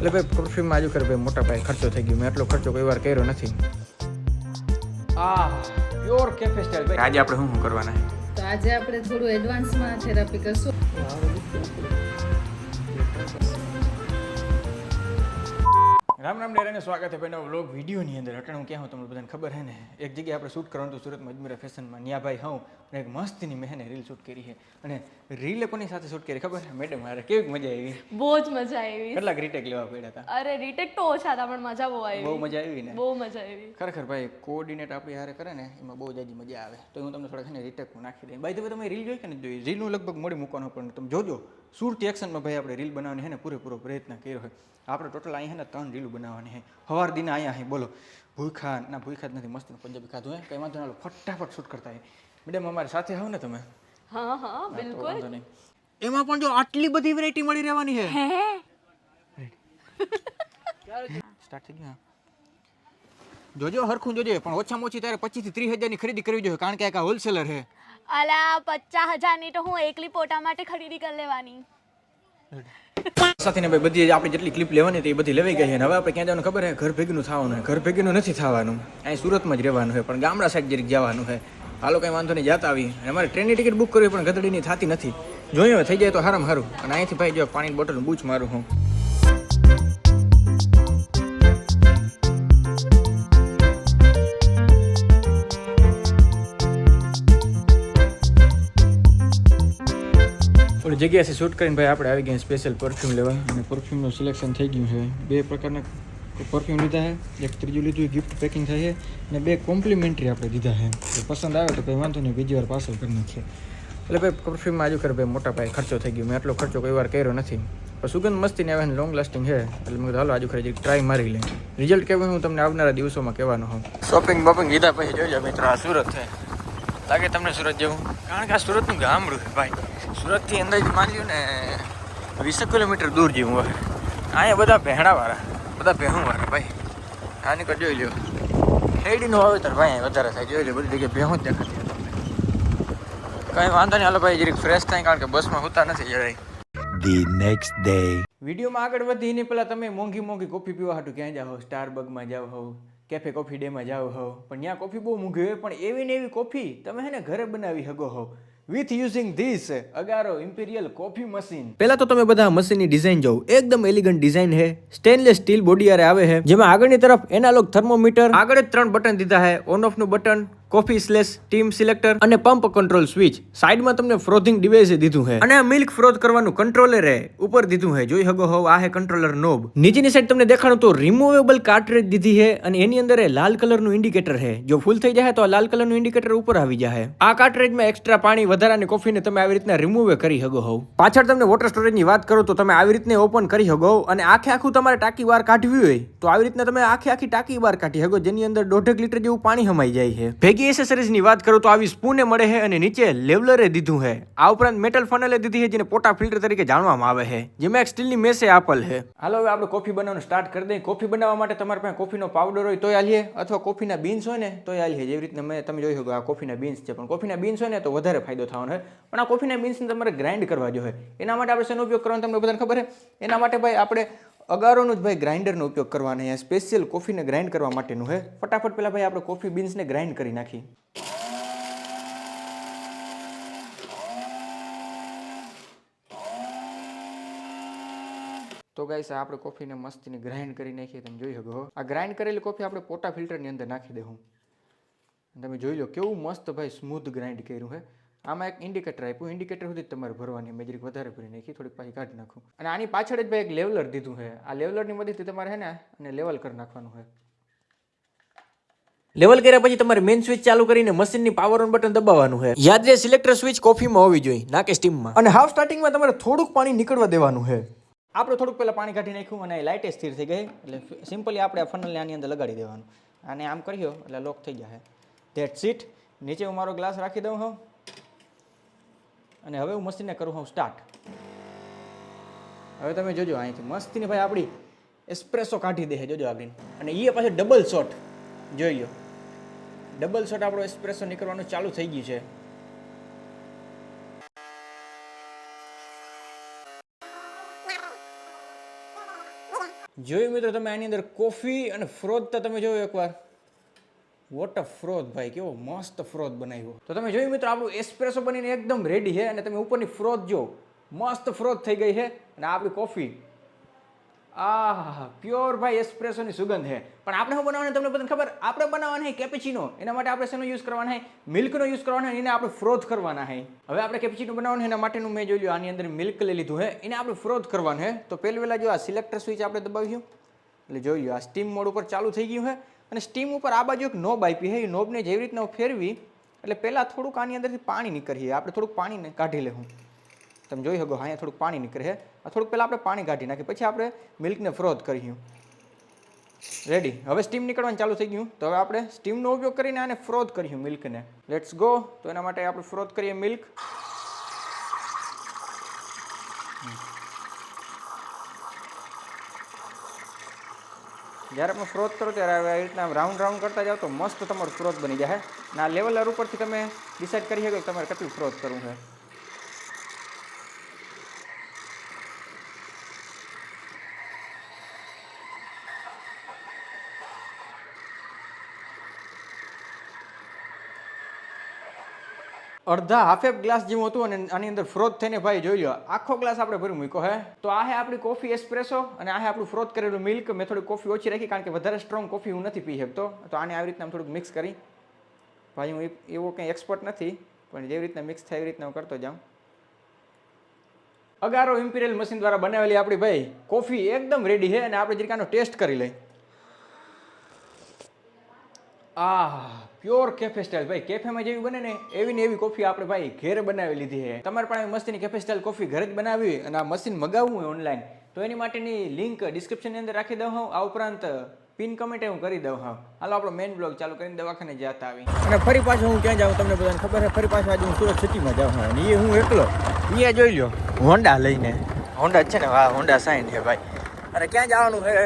એટલે ભાઈ પરફ્યુમમાં આજુ કરે ભાઈ મોટા ભાઈ ખર્ચો થઈ ગયો. મેં એટલો ખર્ચો કોઈ વાર કર્યો નથી. આ પ્યોર કેફે સ્ટાઇલ ભાઈ. આજે આપણે શું શું કરવાના? તો આજે આપણે થોડું એડવાન્સમાં થેરાપી કરશું. રામ રામ ડેરાને સ્વાગત છે ભાઈ વ્લોગ વિડીયોની અંદર. અટણ હું ક્યાં હું તમને બધાને ખબર હે ને? એક જગ્યાએ આપણે શૂટ કરવાનું હતું સુરતમાં અજમેરા ફેશનમાં ન્યાભાઈ હું અને એક મસ્તની મેં રીલ શૂટ કરી છે. અને રીલે કોની સાથે શૂટ કરી ખબર મેડમ મારે કેવી મજા આવી? બહુ જ મજા આવી. કેટલાક રીટેક લેવા પડ્યા હતા? અરે રીટેક તો ઓછા હતા પણ મજા બહુ બહુ મજા આવી ને? બહુ મજા આવી. ખરેખર ભાઈ કોઓર્ડિનેટ આપણે હારે કરે ને એમાં બહુ જાજી મજા આવે. તો હું તમને થોડાક છે ને રીટેક નાખી દઈ બાય તમે રીલ જોઈ કે નથી જોઈ? રીલનું લગભગ મોડી મૂકવાનું પણ તમે જોજો. સુરતી એક્શનમાં ભાઈ આપણે રીલ બનાવવાની હે ને પૂરેપૂરો પ્રયત્ન કર્યો હોય આપણે ટોટલ અહીંયા હે ને ત્રણ રીલ બનાવવાની હે. હવાર દિન અહીંયા અહીં બોલો. ભૂખા ના ભૂખા જ નથી મસ્ત પંજાબી ખાધું હે. કંઈ વાંધો ના ફટાફટ શૂટ કરતા હોય મેડમ અમારી સાથે આવો ને તમે. હા હા બિલકુલ. એમાં પણ જો આટલી બધી વેરાયટી મળી રહેવાની છે સ્ટાર્ટ થઈ ગયું જોજો હરખું જોજે પણ ઓછામાં ઓછી તારે પચીસથી ત્રીસ હજારની ખરીદી કરવી જોઈએ કારણ કે આ હોલસેલર છે અલા, પચાસ હજારની તો હું એકલી પોટા માટે ખરીદી કરી લેવાની. સાથે ભાઈ, બધી આપણે જેટલી ક્લિપ લેવાની હતી એ બધી લેવાઈ ગઈ છે. હવે આપણે ક્યાં જવાનું ખબર છે? ઘર ભેગીનું થવાનું ઘર ભેગીનું નથી થવાનું. અહીં સુરતમાં જ રહેવાનું છે, પણ ગામડા સાઈડ જરીક જવાનું છે. હાલો, કંઈ વાંધો નહીં, જાતા આવી અમારે ટ્રેનની ટિકિટ બુક કરવી પણ ગધડીની થતી નથી. જોઈએ થઈ જાય તો સારામાં હારું. અને અહીંથી ભાઈ, જો પાણીની બોટલ બૂચ મારું હું. ઓલી જગ્યાએથી શૂટ કરીને ભાઈ આપણે આવી ગયા સ્પેશિયલ પરફ્યુમ લેવા. અને પરફ્યુમનું સિલેક્શન થઈ ગયું છે. બે પ્રકારના પરફ્યુમ લીધા છે. એક ત્રીજું લીધું ગિફ્ટ પેકિંગ થાય છે. અને બે કોમ્પ્લિમેન્ટરી આપણે દીધા છે. પસંદ આવે તો કંઈ વાંધો નહીં, બીજી વાર પાર્સલ કરી નાખીએ. એટલે ભાઈ પરફ્યુમમાં આજુ કરે ભાઈ મોટા પાયે ખર્ચો થઈ ગયો. મેં આટલો ખર્ચો કોઈ વાર કર્યો નથી. પણ સુગંધ મસ્તીને આવે લોંગ લાસ્ટિંગ છે. એટલે મેં હાલો, આજુ ખરી ટ્રાય મારી લે રિઝલ્ટ કેવું હું તમને આવનારા દિવસોમાં કહેવાનો હોઉં. શોપિંગ બોપિંગ લીધા પછી જોજો મિત્રો, આ સુરત છે. લાગે તમને સુરત જેવું? કારણ કે આ સુરતનું ગામડું છે ભાઈ. સુરતથી અંદાજ માની લ્યો ને વીસ કિલોમીટર દૂર જેવું હોય અહીંયા બધા ભેણાવાળા બધા ભેહુંવાળા ભાઈ. આની કર જોઈ લ્યો. શેરડીનું વાવેતર ભાઈ વધારે થાય. જોઈ લો બધી જગ્યાએ ભેહું જ દેખાતી કંઈ વાંધો નહીં. હાલો ભાઈ જરીક ફ્રેશ થાય કારણ કે બસમાં હોતા નથી જરાય. ધી નેક્સ્ટ ડે વિડીયોમાં આગળ વધી એની પહેલાં તમે મોંઘી મોંઘી કોફી પીવા હાટું ક્યાં જાઓ? સ્ટારબગમાં જાઓ હો કેફે કોફી ડેમાં જાઓ હો. પણ ત્યાં કોફી બહુ મોંઘી હોય પણ એવી ને એવી કોફી તમે હે ને ઘરે બનાવી શકો હો. With using this Agaro Imperial coffee machine પહેલા તો તમે બધા મશીનની ડિઝાઇન જોવો એકદમ એલિગન્ટ ડિઝાઇન હે સ્ટેનલેસ સ્ટીલ બોડી આવે છે. જેમાં આગળની તરફ એનાલોગ થર્મોમીટર આગળ જ ત્રણ બટન દીધા છે. On ઓફનું button coffee slash steam selector અને પંપ કંટ્રોલ સ્વિચ સાઈડમાં તમને ફ્રોધિંગ ડિવાઇસ દીધું છે અને આ મિલ્ક ફ્રોધ કરવાનું કંટ્રોલર હે ઉપર દીધું છે જોઈ શકો હોવ આ હે કંટ્રોલર નોબ નીચેની સાઈડ તમને દેખાણું તો રિમુવેબલ કાર્ટરેજ દીધી છે અને એની અંદર લાલ કલરનું ઇન્ડિકેટર છે જો ફૂલ થઈ જાય તો આ લાલ કલરનું ઇન્ડિકેટર ઉપર આવી જાય આ કાર્ટરેજમાં એક્સ્ટ્રા પાણી વધારાની કોફીને તમે આવી રીતના રિમૂવ કરી શકો હોવ પાછળ તમને વોટર સ્ટોરેજની વાત કરો તો તમે આવી રીતને ઓપન કરી શકો અને આખે આખું તમારે ટાંકી બહાર કાઢવી હોય તો આવી રીતના તમે આખે આખી ટાંકી બહાર કાઢી શકો જેની અંદર દોઢેક લીટર જેવું પાણી હમાઈ જાય છે ભેગી એસેસરીઝની વાત કરું તો આવી સ્પૂને મળે છે અને નીચે લેવલરે દીધું છે આ ઉપરાંત મેટલ ફનલે દીધી છે જેને પોટા ફિલ્ટર તરીકે જાણવામાં આવે છે જેમાં એક સ્ટીલની મેસે આપલ છે હાલો, હવે આપણે કોફી બનાવવાનું સ્ટાર્ટ કરી દઈએ. કોફી બનાવવા માટે તમારી પાસે કોફીનો પાવડર હોય તોય આલીએ, અથવા કોફીના બીન્સ હોય ને તોય આલીએ. જેવી રીતના મેં તમે જોઈ શકો આ કોફીના બીન્સ છે. પણ કોફીના બીન્સ હોય ને તો વધારે ફાયદો થવાનો હોય પણ આ કોફીના બીન્સને તમારે ગ્રાઇન્ડ કરવા જોઈએ એના માટે આપણે શેનો ઉપયોગ કરવાનો તમને બધાને ખબર છે એના માટે ભાઈ આપણે અગારોનું જ ભાઈ ગ્રાઇન્ડરનો ઉપયોગ કરવાનો અહીંયા સ્પેશિયલ કોફીને ગ્રાઇન્ડ કરવા માટેનું હે ફટાફટ પહેલાં ભાઈ આપણે કોફી બીન્સને ગ્રાઇન્ડ કરી નાખી તો ગાઈસ આપણે કોફીને મસ્તીને ગ્રાઇન્ડ કરી નાખીએ. તમે જોઈ શકો આ ગ્રાઇન્ડ કરેલી કોફી આપણે પોટા ફિલ્ટરની અંદર નાખી દેવું તમે જોઈ લો કેવું મસ્ત ભાઈ સ્મૂથ ગ્રાઇન્ડ કર્યું છે. આમાં એક ઇન્ડિકેટર આપ્યું. ઇન્ડિકેટર સુધી તમારે ભરવાની. મેં જરીક વધારે ભરી નાખી થોડીક પાછી કાઢી નાખું. અને આની પાછળ જ ભાઈ એક લેવલર દીધું છે. આ લેવલરની મદદથી તમારે છે ને અને લેવલ કરી નાખવાનું છે. લેવલ કર્યા પછી તમારે મેઇન સ્વિચ ચાલુ કરીને મશીનની પાવર ઓન બટન દબાવવાનું છે. યાદ રહે સિલેક્ટર સ્વિચ કોફીમાં હોવી જોઈએ ના કે સ્ટીમમાં અને હાફ સ્ટાર્ટિંગમાં તમારે થોડુંક પાણી નીકળવા દેવાનું છે. આપણે થોડુંક પહેલાં પાણી કાઢી નાખ્યું અને લાઇટે સ્થિર થઈ ગઈ. એટલે સિમ્પલી આપણે આ ફનલને આની અંદર લગાડી દેવાનું. અને આમ કર્યો એટલે લોક થઈ જશે ધેટ સીટ નીચે હું મારો ગ્લાસ રાખી દઉં હું અને હવે હું મસ્તીને કરું હું સ્ટાર્ટ હવે તમે જોજો અહીંથી. મસ્તીની ભાઈ આપણી એસ્પ્રેસો કાઢી દે જોજો આગળ અને એ પાછું ડબલ શોટ જોઈ લો ડબલ શોટ આપણો એસ્પ્રેસો નીકળવાનું ચાલુ થઈ ગયું છે. જોયું મિત્રો તમે આની અંદર કોફી અને ફ્રોથ તો તમે જોયું એકવાર? વોટ અ ફ્રોથ ભાઈ. કેવો મસ્ત ફ્રોથ બનાવ્યો. તો તમે જોયું મિત્રો, આપણું એસ્પ્રેસો બનીને એકદમ રેડી છે અને તમે ઉપરની ફ્રોથ જો મસ્ત ફ્રોથ થઈ ગઈ છે અને આપણી કોફી આ પ્યોર ભાઈ એસ્પ્રેસોની સુગંધ છે. પણ આપણે શું બનાવવાનું તમને બધાને ખબર? આપણે બનાવવાના છે કેપેચીનો એના માટે આપણે શેનો યુઝ કરવાના છે? મિલ્કનો યુઝ કરવાનો એને આપણે ફ્રોથ કરવાના છે. હવે આપણે કેપેચીનો બનાવવાનું એના માટેનું મેં જોઈ લ્યો, આની અંદર મિલ્ક લઈ લીધું છે. એને આપણે ફ્રોથ કરવાનું છે. તો પહેલું પહેલાં જો આ સિલેક્ટર સ્વિચ આપણે દબાવ્યું એટલે જોઈ લો આ સ્ટીમ મોડ ઉપર ચાલુ થઈ ગયું છે. અને સ્ટીમ ઉપર આ બાજુ એક નોબ આપી છે. એ નોબને જેવી રીતના ફેરવી, એટલે પહેલાં થોડુંક આની અંદરથી પાણી નીકળીએ. આપણે થોડુંક પાણીને કાઢી લેવું. તમે જોઈ શકો અહીંયા થોડુંક પાણી નીકળે છે. થોડુંક પહેલાં આપણે પાણી કાઢી નાખીએ. પછી આપણે મિલ્કને ફ્રોથ કર્યું રેડી હવે સ્ટીમ નીકળવાનું ચાલુ થઈ ગયું. તો હવે આપણે સ્ટીમનો ઉપયોગ કરીને આને ફ્રોથ કર્યું મિલ્કને લેટ્સ ગો તો એના માટે આપણે ફ્રોથ કરીએ મિલ્ક જ્યારે પણ ફ્રોથ કરો ત્યારે આવી રીતના રાઉન્ડ રાઉન્ડ કરતા જાઓ તો મસ્ત તમારું ફ્રોથ બની જાય અને આ લેવલ ઉપરથી તમે ડિસાઇડ કરી શકો કે તમારે કેટલું ફ્રોથ કરવું છે. અડધા હાફ એપ ગ્લાસ જેવું હતું અને આની અંદર ફ્રોથ થઈને ભાઈ જોઈ લો આખો ગ્લાસ આપણે ભરી મૂક્યો, હે? તો આ હે આપણી કોફી એસ્પ્રેસો અને આ હે આપણું ફ્રોથ કરેલું મિલ્ક મેં થોડી કોફી ઓછી રાખી કારણ કે વધારે સ્ટ્રોંગ કોફી હું નથી પી શકતો. તો આને આવી રીતના થોડુંક મિક્સ કરી. ભાઈ, હું એવો કંઈ એક્સપર્ટ નથી, પણ જેવી રીતના મિક્સ થાય એવી રીતના હું કરતો જાઉં. અગારો ઇમ્પિરિયલ મશીન દ્વારા બનાવેલી આપણી ભાઈ કોફી એકદમ રેડી છે અને આપણે જરીકાનો ટેસ્ટ કરી લઈ આ પ્યોર કેફે સ્ટાઇલ ભાઈ કેફેમાં જેવી બને ને એવી ને એવી કોફી આપણે ભાઈ ઘેર બનાવી લીધી છે. તમારે પણ આવી મસ્તીની કેફે સ્ટાઇલ કોફી ઘરે જ બનાવી અને આ મશીન મગાવવું હોય ઓનલાઈન તો એની માટેની લિંક ડિસ્ક્રિપ્શનની અંદર રાખી દઉં હું આ ઉપરાંત પિન કમેન્ટ હું કરી દઉં હા હાલો આપણો મેઇન બ્લોગ ચાલુ કરીને દવાખાને જતા આવી અને ફરી પાછો હું ક્યાં જાઉં તમને બધાને ખબર છે? ફરી પાછો આજે હું સુરત સિટીમાં જાઉં હા અને એ હું એકલો. એ જોઈ લો હોન્ડા લઈને. હોન્ડા છે ને? વાહ હોન્ડા સાઈન છે ભાઈ. અને ક્યાં જવાનું છે?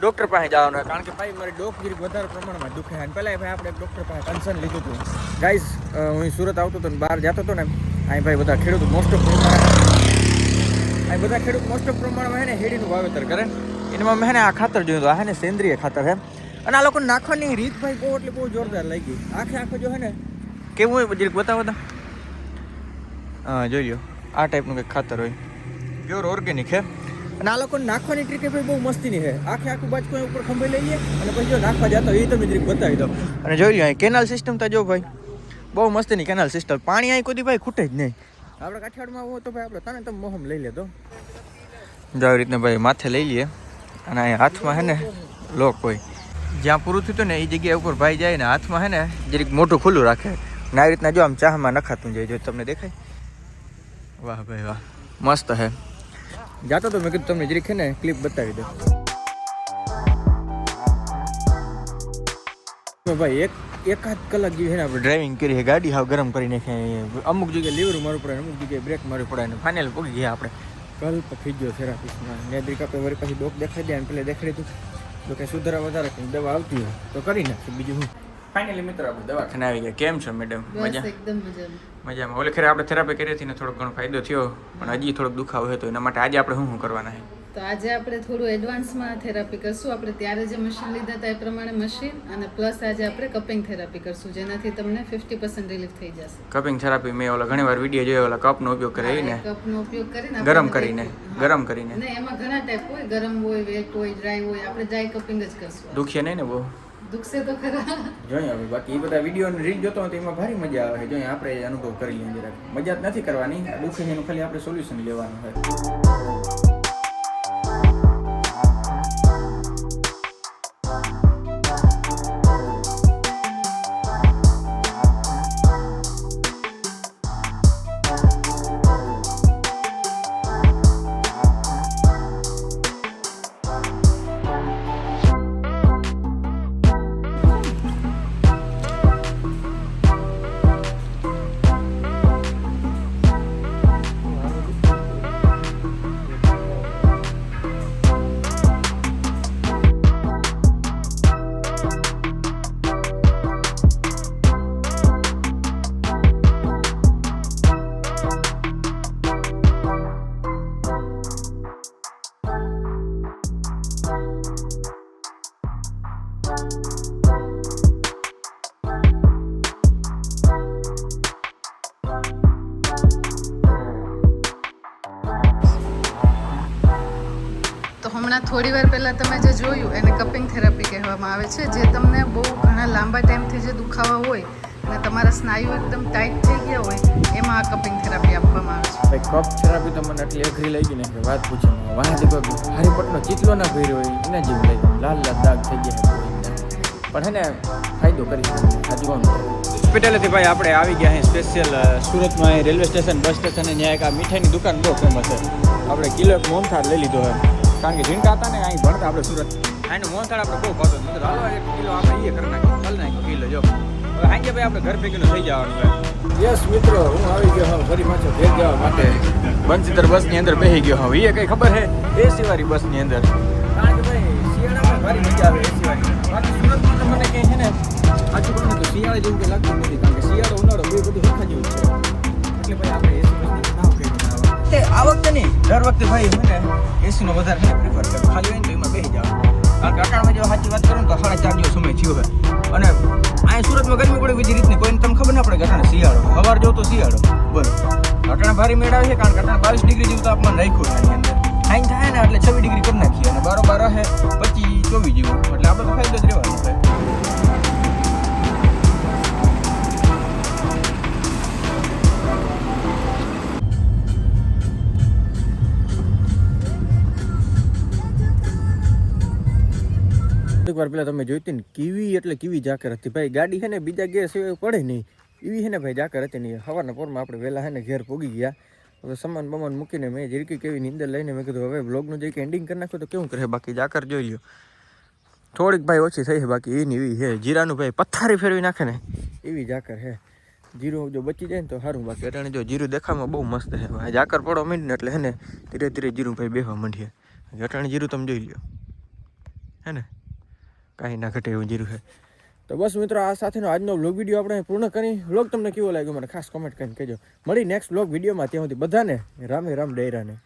ડૉક્ટર પાસે જવાનું કારણ કે ભાઈ મારી ડોકગીરી વધારે પ્રમાણમાં દુખે અને પહેલાં ભાઈ આપણે ડૉક્ટર પાસે કન્સર્ન લીધું હતું. ગાઈઝ હું સુરત આવતો હતો ને બહાર જતો હતો ને અહીં ભાઈ બધા ખેડૂત મોસ્ટ ઓફ અહીં બધા ખેડૂત મોસ્ટ ઓફ પ્રમાણમાં હે ને હેડીનું વાવેતર કરે. એમાં મેં હે આ ખાતર જોયું હતું આ હે ને સેન્દ્રિય ખાતર હે અને આ લોકો નાખવાની રીત ભાઈ બહુ એટલે બહુ જોરદાર લાગી. આખે આખો જો હે ને કેવું હોય બધી બતાવો તો. હા જોઈ લો આ ટાઈપનું કંઈક ખાતર હોય. પ્યોર ઓર્ગેનિક છે. અને આ લોકોને નાખવાની ટ્રીક ભાઈ બહુ મસ્તીની છે. આખે આખું બાજુ કોઈ ઉપર ખંભે લઈએ અને પછી જો નાખવા જતો હોય એ તમે ટ્રીક બતાવી દો. અને જોઈ લો અહીં કેનાલ સિસ્ટમ તો જો ભાઈ, બહુ મસ્તીની કેનાલ સિસ્ટમ પાણી અહીં કોઈ ભાઈ ખૂટે જ નહીં. આપણે કાઠિયાવાડમાં હોય તો ભાઈ આપણે તને તમે મોહમ લઈ લેતો આવી રીતના ભાઈ માથે લઈ લઈએ. અને અહીંયા હાથમાં હે ને લોક હોય. જ્યાં પૂરું થયું ને, એ જગ્યા ઉપર ભાઈ જાય ને, હાથમાં હે ને, જરીક મોટું ખુલ્લું રાખે. ને આવી રીતના જો આમ ચાહમાં નખાતું જાય, જો તમને દેખાય. વાહ ભાઈ વાહ. મસ્ત હે. જાતો તો મેં કીધું તમને જરીક હે ને ક્લિપ બતાવી દો. તો ભાઈ, એક એકાદ કલાક જેવી છે ને આપણે ડ્રાઇવિંગ કરી છે, ગાડી હાવ ગરમ કરી નાખી અમુક જગ્યાએ લીવર મારવું પડે અમુક જગ્યાએ બ્રેક મારવી પડે અને ફાઇનલ પગી ગયા આપણે. કલ્પ ફિઝિયોથેરાપિસ્ટમાં નેદ્રિક આપણે વળી પાછી ડોક દેખાડી દે અને પેલા દેખાડી દઉં. તો કંઈ સુધારા વધારે કંઈ દવા આવતી હોય તો કરી નાખશું બીજું હું. ફાઇનલી મિત્ર આપણે દવાખાને આવી ગયા. કેમ છો મેડમ મજા? એકદમ મજામાં. મજામાં. ઓલે ખરે આપણે થેરાપી કરી હતી ને થોડો ઘણો ફાયદો થયો પણ હજી થોડોક દુખાવો હતો એના માટે આજે આપણે શું શું કરવાના છે? તો આજે આપણે થોડું એડવાન્સમાં થેરાપી કરશું. આપણે ત્યારે જે મશીન લીધા હતા એ પ્રમાણે મશીન અને પ્લસ આજે આપણે કપિંગ થેરાપી કરશું જેનાથી તમને ફિફ્ટી પર્સન્ટ રિલીફ થઈ જશે. કપિંગ થેરાપી મેં ઓલા ઘણી વાર વીડિયો જોયો ઓલા કપનો ઉપયોગ કરીને. કપનો ઉપયોગ કરીને ગરમ કરીને ગરમ કરીને. એમાં ઘણા ટાઈપ હોય ગરમ હોય વેટ હોય ડ્રાય હોય આપણે ડ્રાય કપિંગ જ કરશું. દુખીએ નહીં ને બહુ? દુખશે તો ખરા. જોઈએ હવે બાકી એ બધા વીડિયો ને રીલ જોતો હોય તો એમાં ભારી મજા આવે. જોઈએ આપણે અનુભવ કરી લઈએ જરાક. મજા જ નથી કરવાની. દુઃખ એનું ખાલી આપણે સોલ્યુશન લેવાનું હોય. હમણાં થોડી વાર પહેલાં તમે જે જોયું એને કપિંગ થેરાપી કહેવામાં આવે છે જે તમને બહુ ઘણા લાંબા ટાઈમથી જે દુખાવા હોય અને તમારા સ્નાયુ એકદમ ટાઈટ થઈ ગયા હોય એમાં આ કપિંગ થેરાપી આપવામાં આવે છે. ભાઈ કપ થેરાપી તો મને આટલી અઘરી લાગી ને કે વાત પૂછો નહીં વાહથી કોઈ હારીપટનો ચીતલો ના ભર્યો હોય એના જેમ લાગ્યું. લાલ લાલ દાગ થઈ ગયા પણ હે ને ફાયદો કરી શકે. કોણ હોસ્પિટલેથી ભાઈ આપણે આવી ગયા અહીં સ્પેશિયલ સુરતમાં અહીં રેલવે સ્ટેશન બસ સ્ટેશન ત્યાં એક આ મીઠાઈની દુકાન બહુ ફેમસ છે. આપણે કિલો એક મોમથાર લઈ લીધો હોય કારણ કે ઝીણકા હતા ને અહીં ભણતા આપણે સુરત. અહીંનું મોહનથાળ આપણે બહુ ભાવતો મિત્રો હાલો એક કિલો આપણે એ કરી નાખ્યો ચાલ નાખ્યો કિલો જો. હવે આજે ભાઈ આપણે ઘર ભેગીનું થઈ જવાનું છે. યસ મિત્રો હું આવી ગયો હવે ફરી પાછો ઘેર જવા માટે. બંસીધર બસની અંદર બેસી ગયો હવે એ કઈ ખબર છે એસી વાળી બસની અંદર. કારણ કે ભાઈ શિયાળામાં ભારી મજા આવે એસી વાળી બાકી સુરતમાં તો મને કહે છે ને આજુબાજુ તો શિયાળા જેવું કંઈ લાગતું નથી. કારણ કે શિયાળો ઉનાળો બે બધું સરખા જેવું છે. એટલે ભાઈ આપણે તે આ વખતે નહીં દર વખતે ભાઈ મને એસીનો વધારે નહીં પ્રિફર કરું. ખાલી હોય ને તો એમાં બેસી જાવ કારણ કે અટાણમાં જો સાચી વાત કરું તો સાડા ચાર દિવસ સમય થયો હોય. અને અહીંયા સુરતમાં ગરમી પડે બીજી રીતની, કોઈને તમને ખબર ના પડે કે અટાણે શિયાળો. સવાર જો તો શિયાળો. બોલો. અટાણે ભારી મેળ આવે છે કારણ કે અટાણે બાવીસ ડિગ્રી જેવું તાપમાન રાખ્યું એની અંદર. હાઈન થાય ને એટલે છવ્વીસ ડિગ્રી કરી નાખીએ અને બારોબાર રહે પચીસ ચોવીસ જેવું. એટલે આપણે તો ફાયદો જ રહેવાનો એકવાર પેલા તમે જોઈતી ને, કીવી એટલે કીવી જાકર હતી. ભાઈ, ગાડી છે ને, બીજા ગેર સિવાય પડે નહીં. એવી છે ને ભાઈ, જાકર હતી નહીં સવારના પોરમાં આપણે વહેલા છે ને, ઘેર પોગી ગયા. હવે સામાન બમાન મૂકીને મેં જીરકી કેવી નીંદર લઈને મેં કીધું, હવે બ્લોગનું જે એન્ડિંગ કરી નાખો તો કેવું કરે બાકી જાકર જોઈ લ્યો. થોડીક ભાઈ ઓછી થઈ છે, બાકી એની એવી છે. જીરાનું ભાઈ પથ્થારી ફેરવી નાખે ને. એવી જાકર છે. જીરું જો બચી જાય ને તો સારું, બાકી અટાણે જો જીરું દેખાવામાં બહુ મસ્ત છે. ભાઈ જાકર પડવા માંડી એટલે હે ને, ધીરે ધીરે જીરું ભાઈ બેહવા માંડીએ અટાણે જીરું તમે જોઈ લ્યો. હે ને? કાંઈ ના ઘટે એવું જીરું છે. તો બસ મિત્રો, આ સાથેનો આજનો વ્લોગ વીડિયો આપણે પૂર્ણ કરી. વ્લોગ તમને કેવો લાગ્યો, મને ખાસ કોમેન્ટ કરીને કહેજો. મળી નેક્સ્ટ વ્લોગ વિડીયોમાં ત્યાં સુધી બધાને રામે રામ, ડેરાને.